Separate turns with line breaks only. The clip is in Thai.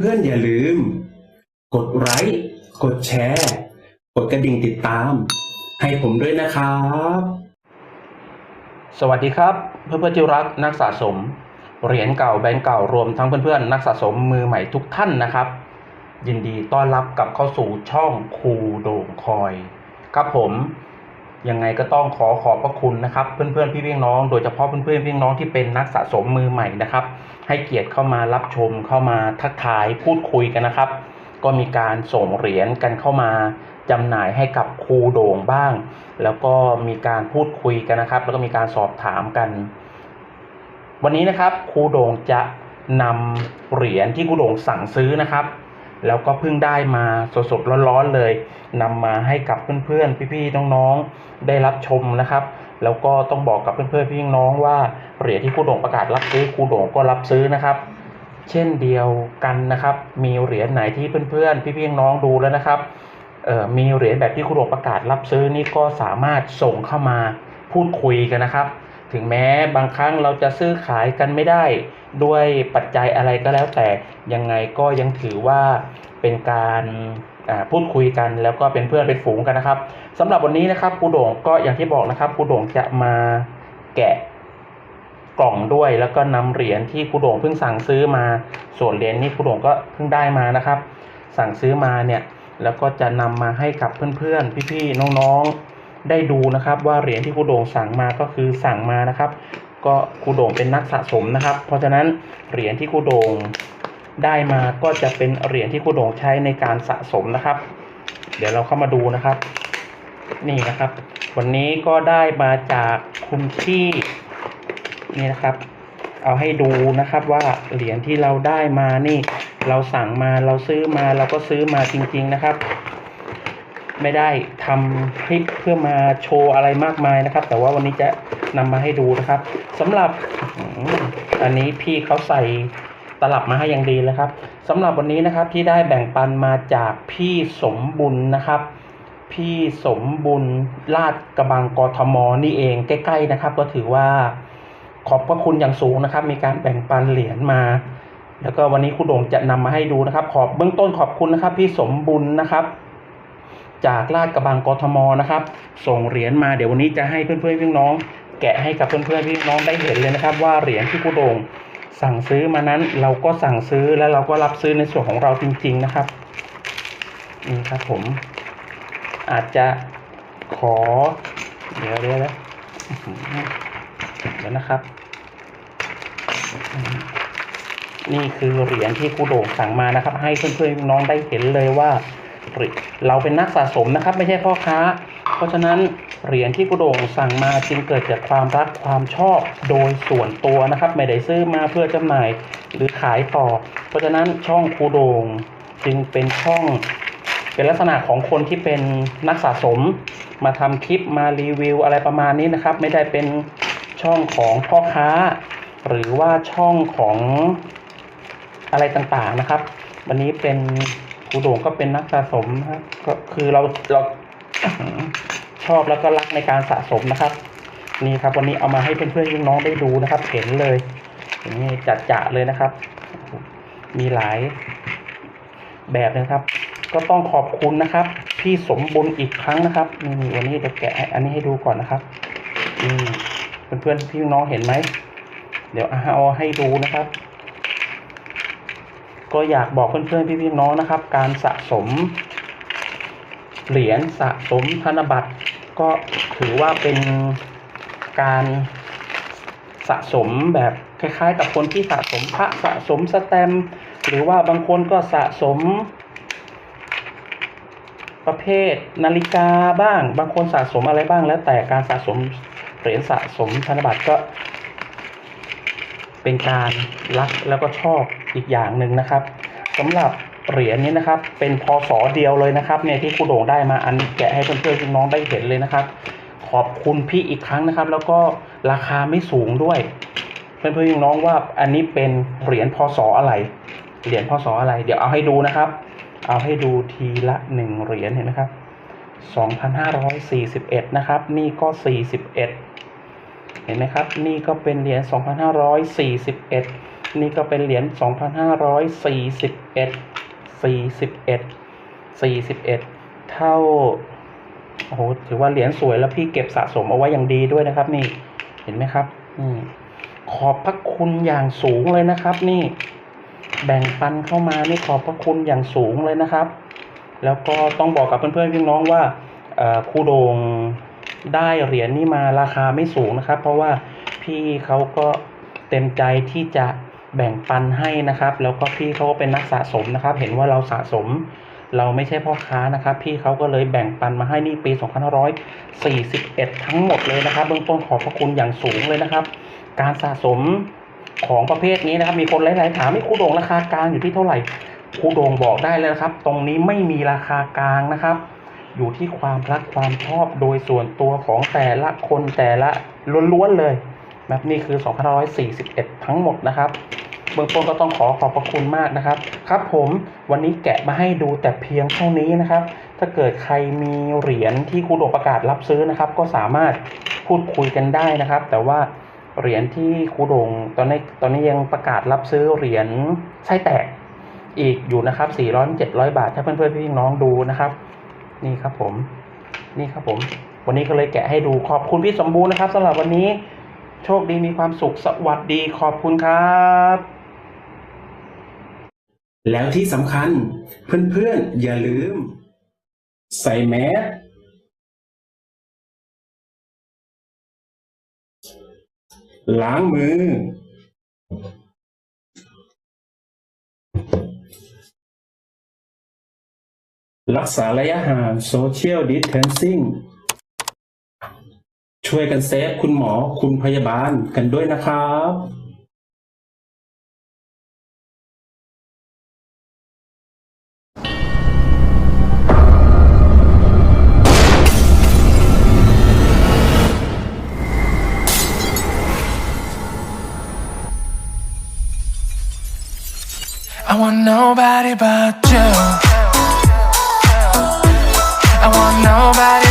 เพื่อนๆอย่าลืม กดไลค์กดแชร์ กดกระดิ่งติดตาม ให้ผมด้วยนะครับ
สวัสดีครับ เพื่อนเพื่อนๆที่รักนักสะสม เหรียญเก่าแบงก์เก่ารวมทั้งเพื่อนๆนักสะสมมือใหม่ทุกท่านนะครับ ยินดีต้อนรับกลับเข้าสู่ช่องครูโด่งคอย ครับผม ยังไงก็ต้องขอขอบพระคุณนะครับ เพื่อนๆพี่พี่น้อง โดยเฉพาะเพื่อนๆพี่น้องที่เป็นนักสะสมมือใหม่นะครับ ให้เกียรติเข้ามารับชมเข้ามาทักทายพูดคุยกันนะครับ ก็มีการส่งเหรียญกันเข้ามาจำหน่ายให้กับครูโด่งบ้าง แล้วก็มีการพูดคุยกันนะครับ แล้วก็มีการสอบถามกัน วันนี้นะครับครูโด่งจะนำเหรียญที่ครูโด่งสั่งซื้อนะครับ แล้วก็เพิ่งได้มาสดๆร้อนๆเลยนำมาให้กับเพื่อนๆ พี่ๆ น้องๆ ได้รับชมนะครับ แล้วก็ต้องบอกกับเพื่อนๆ พี่น้องว่าเหรียญที่ครูโด่งประกาศรับซื้อครูโด่งก็รับซื้อนะครับ เช่นเดียวกันนะครับ มีเหรียญไหนที่เพื่อนๆ พี่ๆ น้องดูแล้วนะครับมีเหรียญแบบที่ครูโดงประกาศรับซื้อนี่ก็สามารถส่งเข้ามาพูดคุยกันนะครับ ถึงแม้บางครั้งเราจะซื้อขายกันไม่ได้ ด้วยปัจจัยอะไรก็แล้วแต่ยังไงก็ยังถือว่าเป็นการพูดคุยกันแล้วก็เป็นเพื่อนเป็นฝูงกันนะครับสำหรับวันนี้นะครับครูโด่งก็อย่างที่บอกนะครับครูโด่งจะมาแกะกล่องด้วย แล้วก็นำเหรียญที่ครูโด่งเพิ่งสั่งซื้อมาส่วนเหรียญนี้ครูโด่งก็เพิ่งได้มานะครับ สั่งซื้อมาเนี่ยแล้วก็จะนำมาให้กับเพื่อนๆพี่ๆน้องๆ ได้ดูนะครับว่าเหรียญที่ครูโด่งสั่งมาก็คือสั่งมานะครับ ก็ครูโด่งเป็นนักสะสมนะครับ เพราะฉะนั้นเหรียญที่ครูโด่งได้มาก็จะเป็นเหรียญที่ครูโด่งใช้ในการสะสมนะครับ เดี๋ยวเราเข้ามาดูนะครับ นี่นะครับ วันนี้ก็ได้มาจากคุณพี่นี่นะครับ เอาให้ดูนะครับว่าเหรียญที่เราได้มานี่ เราสั่งมาเราซื้อมาเราก็ซื้อมาจริง ๆนะครับ ไม่ได้ทำคลิปเพื่อมาโชว์อะไรมากมายนะครับ แต่ว่าวันนี้จะนำมาให้ดูนะครับสำหรับอันนี้พี่เขาใส่ตลับมาให้อย่างดีแล้วครับสำหรับวันนี้นะครับที่ได้แบ่งปันมาจากพี่สมบุญนะครับ พี่สมบุญลาดกระบังกทมนี่เองใกล้ๆนะครับ ก็ถือว่าขอบพระคุณอย่างสูงนะครับ มีการแบ่งปันเหรียญมา แล้วก็วันนี้ครูโด่งจะนำมาให้ดูนะครับ ขอบเบื้องต้นขอบคุณนะครับ พี่สมบุญนะครับ จากลาดกระบังกทมนะครับ ส่งเหรียญมาเดี๋ยววันนี้จะให้เพื่อนๆพี่น้อง แกะให้กับเพื่อนๆพี่น้องได้เห็นเลยนะครับ ว่าเหรียญที่ครูโด่งสั่งซื้อมานั้นเราก็สั่งซื้อแล้วเราก็รับซื้อในส่วนของเราจริง ๆนะครับนี่ครับผมอาจจะขอ เดี๋ยวเดี๋ยวเดี๋ยวเดี๋ยวนะครับ นี่คือเหรียญที่ครูโด่งสั่งมานะครับ ให้เพื่อนๆน้องได้เห็นเลยว่า เหรียญเราเป็นนักสะสมนะครับ ไม่ใช่พ่อค้า เพราะฉะนั้นเหรียญที่ครูโด่งสั่งมาจึงเกิดจากความรักความชอบโดยส่วนตัวนะครับ ไม่ได้ซื้อมาเพื่อจำหน่ายหรือขายต่อ เพราะฉะนั้นช่องครูโด่งจึงเป็นช่องเป็นลักษณะของคนที่เป็นนักสะสม มาทำคลิปมารีวิวอะไรประมาณนี้นะครับ ไม่ได้เป็นช่องของพ่อค้า หรือว่าช่องของอะไรต่างๆนะครับ วันนี้เป็น ครูโด่งก็เป็นนักสะสมนะครับก็คือเราเราชอบแล้วก็รักในการสะสมนะครับ นี่ครับวันนี้เอามาให้เพื่อนๆพี่น้องได้ดูนะครับ เห็นเลยนี้จัดจ่ะเลยนะครับ มีหลายแบบนะครับ ก็ต้องขอบคุณนะครับ พี่สมบุญอีกครั้งนะครับนี่วันนี้เดี๋ยวแกะอันนี้ให้ดูก่อนนะครับนี่เพื่อนๆพี่น้องเห็นไหมเดี๋ยวเอาให้ดูนะครับ ก็อยากบอกเพื่อนๆพี่ๆน้องนะครับ การสะสมเหรียญสะสมธนบัตร ก็ถือว่าเป็นการสะสมแบบคล้ายๆ กับคนที่สะสมพระสะสมสแตมหรือว่าบางคนก็สะสม ประเภทนาฬิกาบ้าง บางคนสะสมอะไรบ้างแล้วแต่การสะสมเหรียญสะสมธนบัตรก็ เป็นการรักแล้วก็ชอบอีกอย่างหนึ่งนะครับสำหรับเหรียญนี้นะครับ เป็นพศเดียวเลยนะครับ เนี่ยที่ครูโด่งได้มาอันแกะให้เพื่อนๆพี่น้องได้เห็นเลยนะครับ ขอบคุณพี่อีกครั้งนะครับ แล้วก็ราคาไม่สูงด้วย เพื่อนๆพี่น้องว่าอันนี้เป็นเหรียญพศอะไรเหรียญพศอะไร เดี๋ยวเอาให้ดูนะครับ เอาให้ดูทีละหนึ่งเหรียญเห็นไหมครับ 2,541 นะครับ นี่ก็ 41 เห็นไหมครับ นี่ก็เป็นเหรียญ 2,541 นี่ก็เป็นเหรียญ 2,541 41 41 เท่า โอ้โห ถือว่าเหรียญสวยแล้วพี่เก็บสะสมเอาไว้อย่างดีด้วยนะครับ นี่ เห็นไหมครับอืมขอบพระคุณอย่างสูงเลยนะครับ นี่ แบ่งปันเข้ามานี่ขอบพระคุณอย่างสูงเลยนะครับ แล้วก็ต้องบอกกับเพื่อนๆพี่น้องว่าครูโดง ได้เหรียญนี้มาราคาไม่สูงนะครับ เพราะว่าพี่เขาก็เต็มใจที่จะแบ่งปันให้นะครับ แล้วก็พี่เขาก็เป็นนักสะสมนะครับ เห็นว่าเราสะสม เราไม่ใช่พ่อค้านะครับ พี่เขาก็เลยแบ่งปันมาให้นี่ปี 2541 ทั้งหมดเลยนะครับ เบื้องต้นขอบพระคุณอย่างสูงเลยนะครับ การสะสมของประเภทนี้นะครับ มีคนหลายๆถามไม่ครูโด่งราคากลางอยู่ที่เท่าไหร่ครูโด่งบอกได้เลยนะครับ ตรงนี้ไม่มีราคากลางนะครับ อยู่ที่ความรักความชอบโดยส่วนตัวของแต่ละคนแต่ละล้วนๆเลยแบบนี้คือ 2541 ทั้งหมดนะครับ เบื้องต้นก็ต้องขอขอบพระคุณมากนะครับ ครับผมวันนี้แกะมาให้ดูแต่เพียงเท่านี้นะครับ ถ้าเกิดใครมีเหรียญที่ครูโดงประกาศรับซื้อนะครับ ก็สามารถพูดคุยกันได้นะครับ แต่ว่าเหรียญที่ครูโดงตอนนี้ตอนนี้ยังประกาศรับซื้อเหรียญไส้แตกอีกอยู่นะครับ 400 700 บาท ถ้าเพื่อนๆพี่น้องดูนะครับ นี่ครับผม นี่ครับผม วันนี้ก็เลยแกะให้ดูขอบคุณพี่สมบูรณ์นะครับสำหรับวันนี้ โชคดีมีความสุขสวัสดีขอบคุณครับ
แล้วที่สำคัญ เพื่อนๆ อย่าลืม ใส่แมสล้างมือ รักษาระยะห่างโซเชียลดิสเทนซิ่งช่วยกันเซฟคุณหมอคุณพยาบาลกันด้วยนะครับ
I want nobody but you. I want nobody